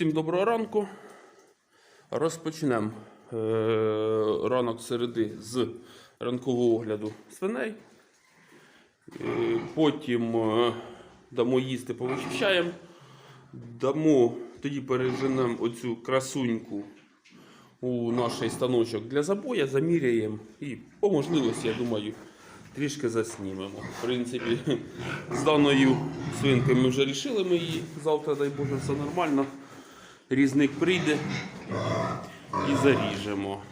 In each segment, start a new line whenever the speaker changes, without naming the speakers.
Всім доброго ранку. Розпочнемо е, ранок середи з ранкового огляду свиней. Е, потім е, дамо їсти, повичищаємо. Дамо, тоді переженемо оцю красуньку у наш станочок для забоя, заміряємо і по можливості, я думаю, трішки заснімемо. В принципі, з даною свинкою ми вже рішили ми її. Завтра, дай Боже, все нормально. Різник прийде і заріжемо.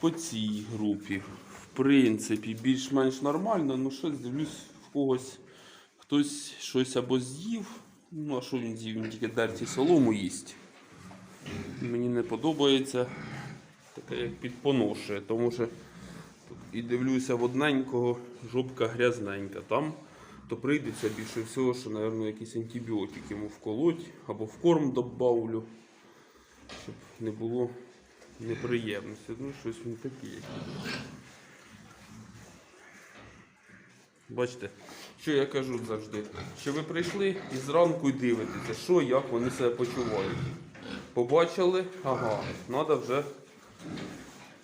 По цій групі, в принципі, більш-менш нормально, ну щось дивлюсь в когось. Хтось щось або з'їв. Ну, а що він з'їв? Він тільки дерті солому їсть. Мені не подобається таке, як підпоношує, тому що і дивлюся в одненького, жопка грязненька. Там то прийдеться більше всього, що, мабуть, якийсь антибіотик йому вколоть або в корм добавлю, щоб не було неприємності. Ну, щось він такий. Бачите, що я кажу завжди, що ви прийшли і зранку дивитеся, що, як вони себе почувають. Побачили, ага, треба вже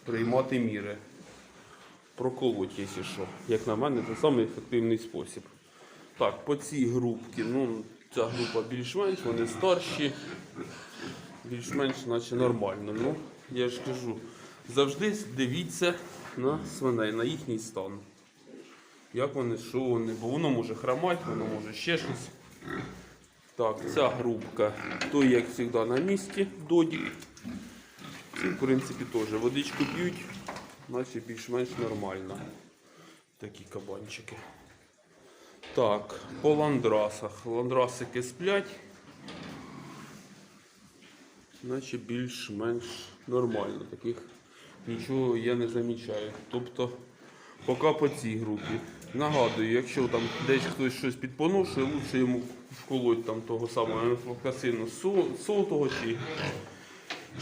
приймати міри. Проколоть, якщо що. Як на мене, це самий спосіб. Так, по цій групці, ну, ця група більш-менш, вони старші, більш-менш наче нормально. Ну, я ж кажу, завжди дивіться на свиней, на їхній стан. Як вони, що вони, бо воно може хромати, воно може ще щось. Так, ця групка, то як завжди на місці, додік. Ці, в принципі, теж водичку п'ють, наче більш-менш нормально. Такі кабанчики. Так, по ландрасах. Ландрасики сплять. Наче більш-менш нормально. Таких нічого я не замічаю. Тобто, поки по цій групі. Нагадую, якщо там десь хтось щось підпоношує, лучше йому вколоть там того самого енфлокасину сотого чи,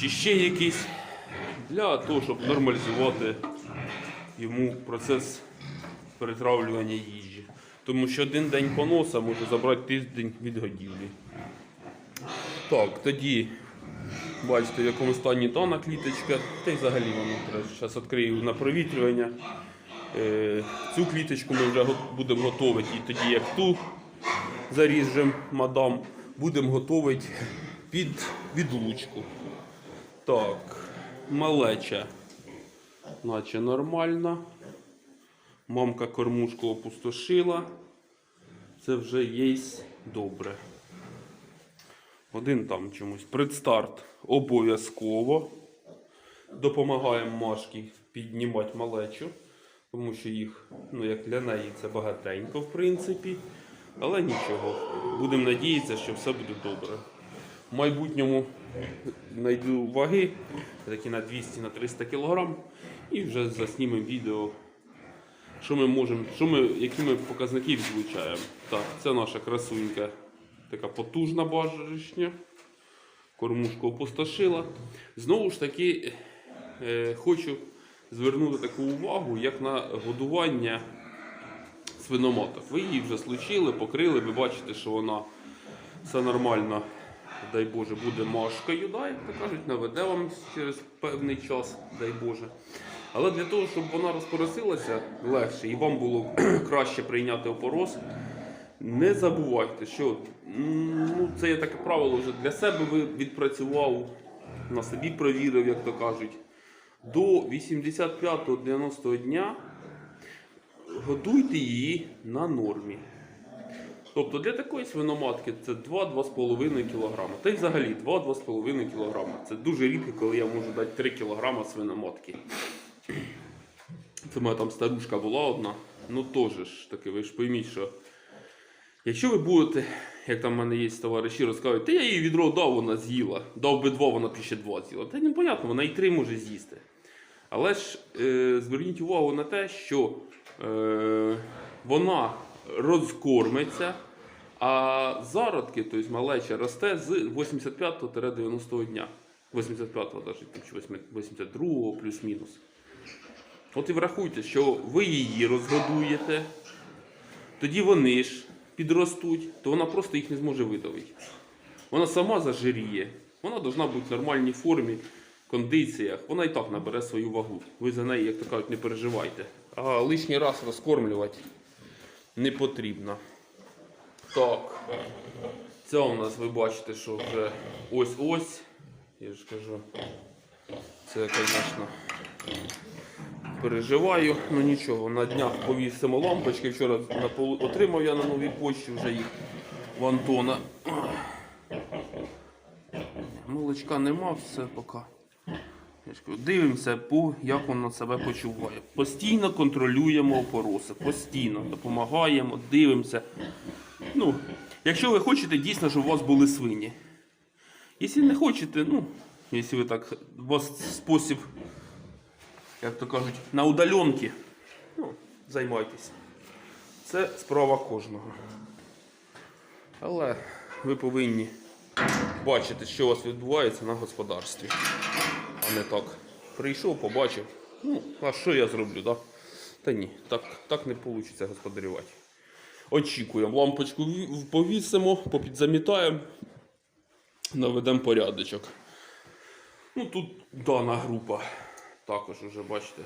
чи ще якийсь для того, щоб нормалізувати йому процес перетравлювання їжі. Тому що один день поноса може забрати тиждень від годівлі. Так, тоді бачите, в якому стані дана кліточка, та й взагалі воно зараз відкрию на провітрювання. Е, Цю кліточку ми вже будемо готувати і тоді як ту заріжемо мадам, будемо готувати під відлучку. Так, малеча, наче нормально. Мамка кормушку опустошила. Це вже є добре. Один там чомусь. Предстарт обов'язково. Допомагаємо Машки піднімати малечу, тому що їх, ну як для неї, це багатенько, в принципі. Але нічого. Будемо надіятися, що все буде добре. В майбутньому знайду ваги, такі на 200-300 кг, і вже заснімемо відео, що ми можемо, що ми, які ми показники відлучаємо. Так, це наша красунька, така потужна бажаришня. Кормушку опустошила. Знову ж таки, е, хочу звернути таку увагу, як на годування свиноматок. Ви її вже случили, покрили, ви бачите, що вона все нормально, дай Боже, буде машкою, да, як то кажуть, наведе вам через певний час, дай Боже. Але для того, щоб вона розпоросилася легше і вам було краще прийняти опороз, не забувайте, що ну, це є таке правило вже для себе ви відпрацював, на собі провірив, як то кажуть. До 85-90 дня годуйте її на нормі. Тобто для такої свиноматки це 2-2,5 кг. Та й взагалі 2-2,5 кг. Це дуже рідко, коли я можу дати 3 кг свиноматки. Це моя там старушка була одна. Ну теж ж таки, ви ж пойміть, що якщо ви будете, як там в мене є товариші, розказують, та я їй відро дав, вона з'їла. Дав би два, вона б ще два з'їла. Та непонятно, вона і три може з'їсти. Але ж е, зверніть увагу на те, що е, вона розкормиться, а зародки, тобто малеча, росте з 85-90 дня. 85-го, навіть, чи 82-го плюс-мінус. От і врахуйте, що ви її розгодуєте, тоді вони ж підростуть, то вона просто їх не зможе видавити. Вона сама зажиріє. Вона повинна бути в нормальній формі, кондиціях. Вона і так набере свою вагу. Ви за неї, як то кажуть, не переживайте. А лишній раз розкормлювати не потрібно. Так. Це у нас ви бачите, що вже ось-ось. Я ж кажу. Це, звісно, переживаю. Ну нічого, на днях повісимо лампочки. Вчора отримав я на новій почті вже їх в Антона. Молочка нема, все поки. Дивимося, як воно себе почуває. Постійно контролюємо опороси, постійно допомагаємо, дивимося. Ну, якщо ви хочете дійсно, щоб у вас були свині. Якщо не хочете, ну, якщо ви так, у вас спосіб, як то кажуть, на удаленки, ну, займайтесь. Це справа кожного. Але ви повинні бачити, що у вас відбувається на господарстві. А не так. Прийшов, побачив. Ну, а що я зроблю, да? Та ні, так, так не вийде господарювати. Очікуємо. Лампочку повісимо, попідзамітаємо, наведемо порядочок. Ну тут дана група. Також вже бачите.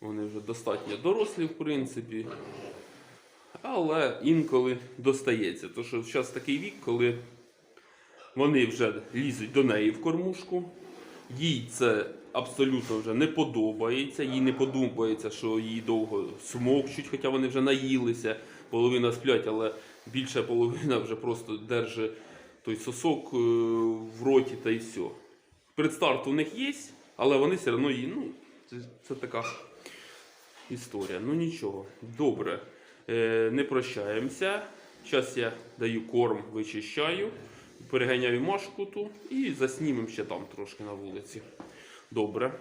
Вони вже достатньо дорослі, в принципі. Але інколи достається. Тому що зараз такий вік, коли вони вже лізуть до неї в кормушку. Їй це абсолютно вже не подобається. Їй не подобається, що її довго смокчуть, хоча вони вже наїлися. Половина сплять, але більша половина вже просто держить той сосок е, в роті та й все. Предстарт у них є, але вони все одно її. Ну, це, це така історія. Ну нічого, добре. Е, не прощаємося. Зараз я даю корм, вичищаю, переганяю машку ту і заснімемо ще там трошки на вулиці. Добре.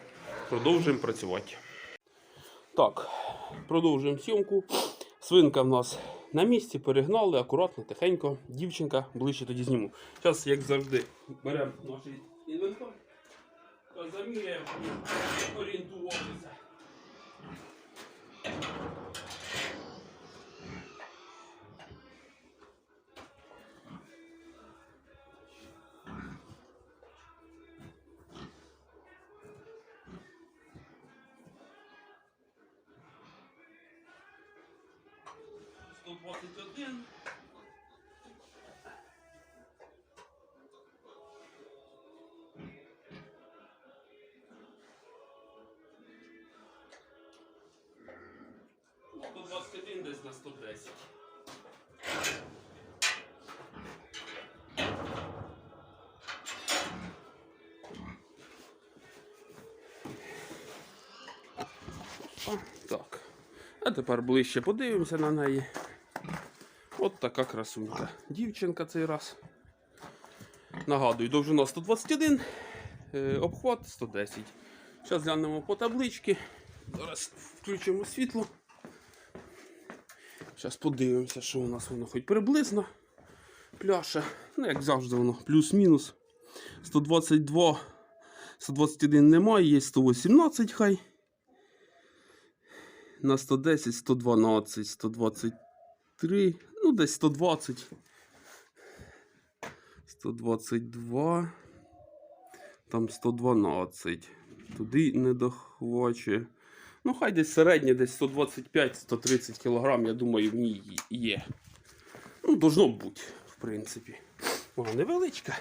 Продовжуємо працювати. Так, продовжуємо зйомку. Свинка в нас на місці, перегнали, акуратно, тихенько. Дівчинка ближче тоді зніму. Зараз, як завжди, беремо наш інвентар та заміряємо орієнтуватися. Сто двадцять один. Сто двадцять один десь на сто десять. О, Так. А тепер ближче подивимося на неї. От така красунька. Дівчинка цей раз. Нагадую, довжина 121, е, обхват 110. Зараз глянемо по табличці. Зараз включимо світло. Зараз подивимося, що у нас воно хоч приблизно. Пляша. Ну, як завжди, воно плюс-мінус. 122, 121 немає, є 118 хай. На 110, 112, 123, ну десь 120. 122. Там 112. Туди не дохвачує. Ну, хай десь середнє, десь 125-130 кг, я думаю, в ній є. Ну, должно бути, в принципі. Вона невеличка.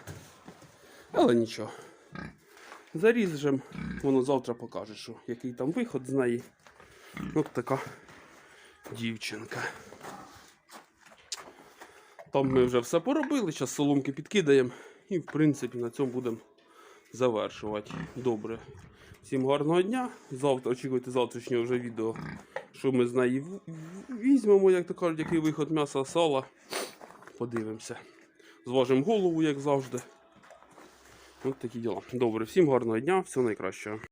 Але нічого. Заріжем, воно завтра покаже, що який там виход з неї. От така дівчинка. Там ми вже все поробили, зараз соломки підкидаємо і, в принципі, на цьому будемо завершувати. Добре. Всім гарного дня. Завтра очікуйте завтрашнього вже відео, що ми з неї візьмемо, як то кажуть, який виход м'яса, сала. Подивимося. Зважимо голову, як завжди. Ось такі діла. Добре, всім гарного дня, всього найкращого.